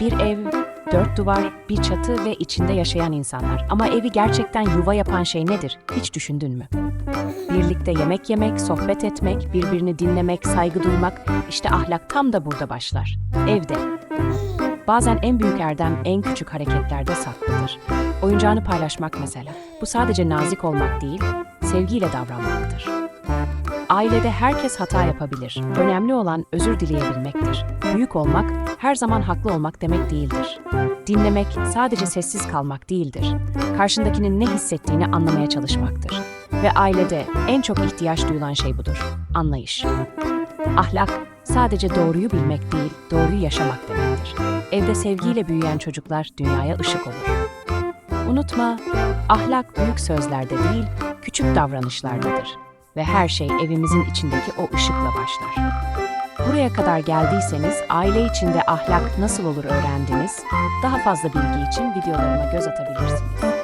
Bir ev, dört duvar, bir çatı ve içinde yaşayan insanlar. Ama evi gerçekten yuva yapan şey nedir? Hiç düşündün mü? Birlikte yemek yemek, sohbet etmek, birbirini dinlemek, saygı duymak, işte ahlak tam da burada başlar. Evde. Bazen en büyük erdem en küçük hareketlerde saklıdır. Oyuncağını paylaşmak mesela. Bu sadece nazik olmak değil, sevgiyle davranmaktır. Ailede herkes hata yapabilir. Önemli olan özür dileyebilmektir. Büyük olmak, her zaman haklı olmak demek değildir. Dinlemek sadece sessiz kalmak değildir. Karşındakinin ne hissettiğini anlamaya çalışmaktır. Ve ailede en çok ihtiyaç duyulan şey budur. Anlayış. Ahlak sadece doğruyu bilmek değil, doğruyu yaşamak demektir. Evde sevgiyle büyüyen çocuklar dünyaya ışık olur. Unutma, ahlak büyük sözlerde değil, küçük davranışlardadır. Ve her şey evimizin içindeki o ışıkla başlar. Buraya kadar geldiyseniz aile içinde ahlak nasıl olur öğrendiniz. Daha fazla bilgi için videolarıma göz atabilirsiniz.